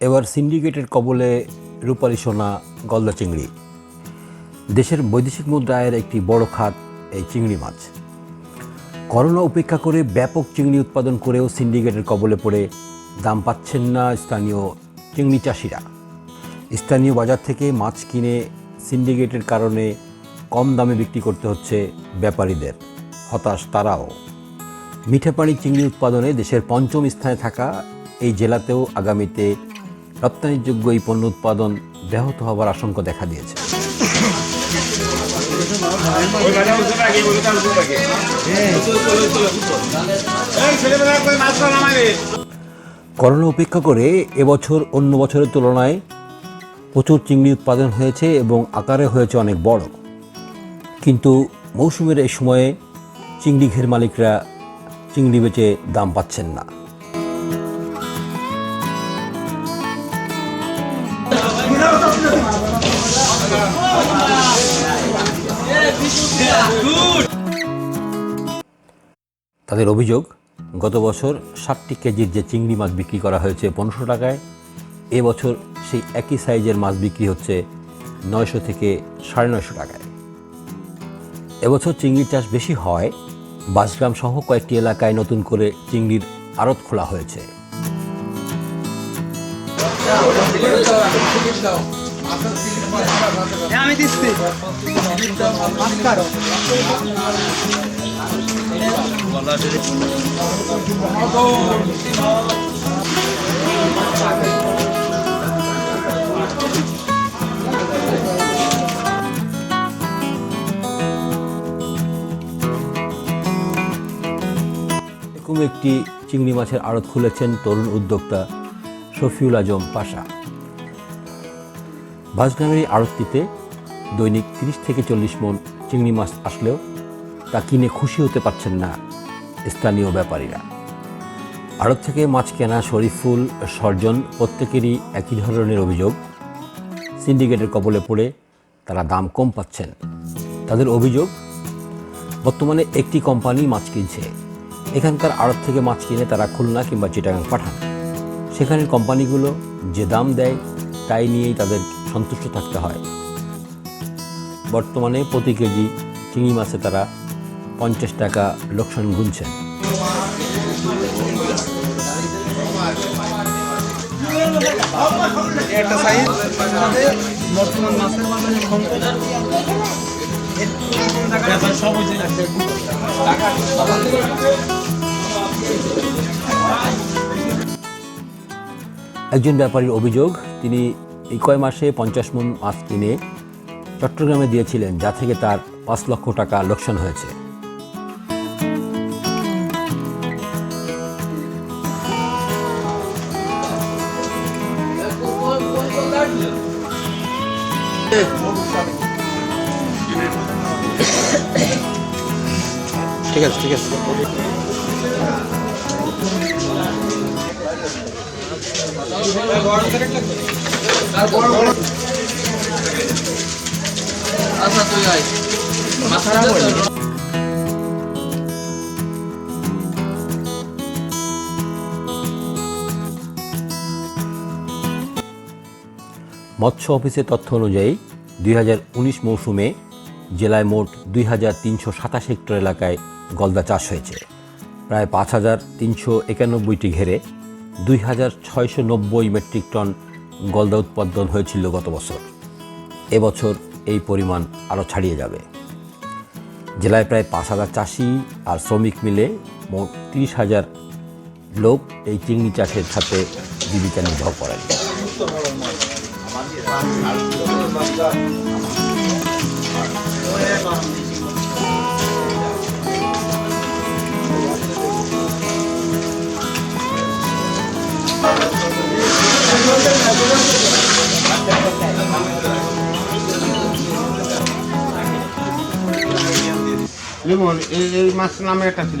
এবার সিন্ডিকেটের কবলে রূপালী সোনা, গলদা চিংড়ি। দেশের বৈদেশিক মুদ্রায়ের একটি বড় খাত এই চিংড়ি মাছ। করোনা উপেক্ষা করে ব্যাপক চিংড়ি উৎপাদন করেও সিন্ডিকেটের কবলে পড়ে দাম পাচ্ছেন না স্থানীয় চিংড়ি চাষিরা। স্থানীয় বাজার থেকে মাছ কিনে সিন্ডিকেটের কারণে কম দামে বিক্রি করতে হচ্ছে ব্যাপারীদের। হতাশ তারাও। মিঠাপানি চিংড়ি উৎপাদনে দেশের পঞ্চম স্থানে থাকা এই জেলাতেও আগামীতে রপ্তানিযোগ্য এই পণ্য উৎপাদন ব্যাহত হওয়ার আশঙ্কা দেখা দিয়েছে। করোনা উপেক্ষা করে এবছর অন্য বছরের তুলনায় প্রচুর চিংড়ি উৎপাদন হয়েছে এবং আকারে হয়েছে অনেক বড়। কিন্তু মৌসুমের এই সময়ে চিংড়ি ঘের মালিকরা চিংড়ি বেচে দাম পাচ্ছেন না। তাদের অভিযোগ গত বছর ষাটটি কেজির যে চিংড়ি মাছ বিক্রি করা হয়েছে পনেরোশো টাকায় এবছর সেই একই সাইজের মাছ বিক্রি হচ্ছে নয়শো থেকে সাড়ে নয়শো টাকায়। এবছর চিংড়ির চাষ বেশি হয় বাসগ্রাম সহ কয়েকটি এলাকায় নতুন করে চিংড়ির আড়ত খোলা হয়েছে। আমি দিচ্ছি। এরকম একটি চিংড়ি মাছের আড়ত খুলেছেন তরুণ উদ্যোক্তা শফিউল আজম পাশা। বাসগ্রামের এই আড়তটিতে দৈনিক তিরিশ থেকে চল্লিশ মন চিংড়ি মাছ আসলেও তা কিনে খুশি হতে পারছেন না স্থানীয় ব্যাপারীরা। আড়ত থেকে মাছ কেনা শরীফুল, সর্জন প্রত্যেকেরই একই ধরনের অভিযোগ। সিন্ডিকেটের কবলে পড়ে তারা দাম কম পাচ্ছেন। তাদের অভিযোগ, বর্তমানে একটি কোম্পানি মাছ কিনছে। এখানকার আড়ত থেকে মাছ কিনে তারা খুলনা কিংবা চিটাগাং পাঠান। সেখানের কোম্পানিগুলো যে দাম দেয়, তাই নিয়েই তাদের সন্তুষ্ট থাকতে হয়। বর্তমানে প্রতি কেজি চিংড়ি মাছে তারা পঞ্চাশ টাকা লোকসান গুনছেন। একজন ব্যাপারীর অভিযোগ, তিনি এই কয় মাসে পঞ্চাশ মন মাছ কিনে চট্টগ্রামে দিয়েছিলেন, যা থেকে তার পাঁচ লক্ষ টাকা লোকসান হয়েছে। ঠিক আছে ঠিক আছে। আচ্ছা তুই আয়। মাথা মৎস্য অফিসের তথ্য অনুযায়ী দুই হাজার উনিশ মৌসুমে জেলায় মোট দুই হাজার তিনশো সাতাশ হেক্টর এলাকায় গলদা চাষ হয়েছে। প্রায় পাঁচ হাজার তিনশো একানব্বইটি ঘেরে দুই হাজার ছয়শো নব্বই মেট্রিক টন গলদা উৎপাদন হয়েছিল গত বছর। এবছর এই পরিমাণ আরও ছাড়িয়ে যাবে। জেলায় প্রায় পাঁচ হাজার চাষি আর শ্রমিক মিলে মোট তিরিশ হাজার লোক এই চিংড়ি চাষের সাথে জীবিকা নির্বাহ করেন। লিমন এই মাছ নামে একটা ছিল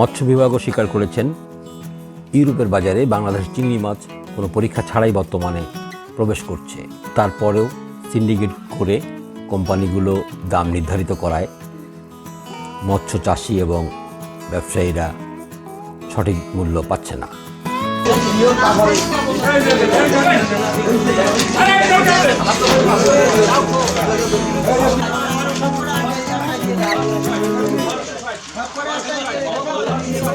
মৎস্য বিভাগও স্বীকার করেছেন। ইউরোপের বাজারে বাংলাদেশের চিংড়ি মাছ কোনো পরীক্ষা ছাড়াই বর্তমানে প্রবেশ করছে। তারপরেও সিন্ডিকেট করে কোম্পানিগুলো দাম নির্ধারিত করায় মৎস্য চাষি এবং ব্যবসায়ীরা সঠিক মূল্য পাচ্ছে না।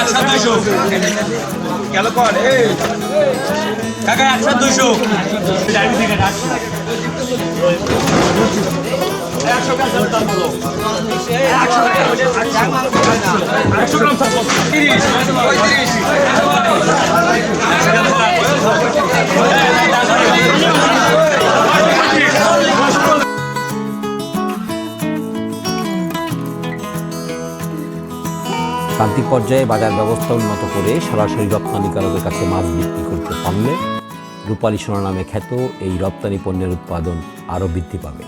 একশো দুইশো। গেল কর কাকা একশো দুইশো। একশো গ্রাম তিরিশ। প্রান্তিক পর্যায়ে বাজার ব্যবস্থা উন্নত করে সরাসরি রপ্তানিকারকের কাছে মাছ বিক্রি করতে পারলে রূপালী সোনা নামে খ্যাত এই রপ্তানি পণ্যের উৎপাদন আরও বৃদ্ধি পাবে।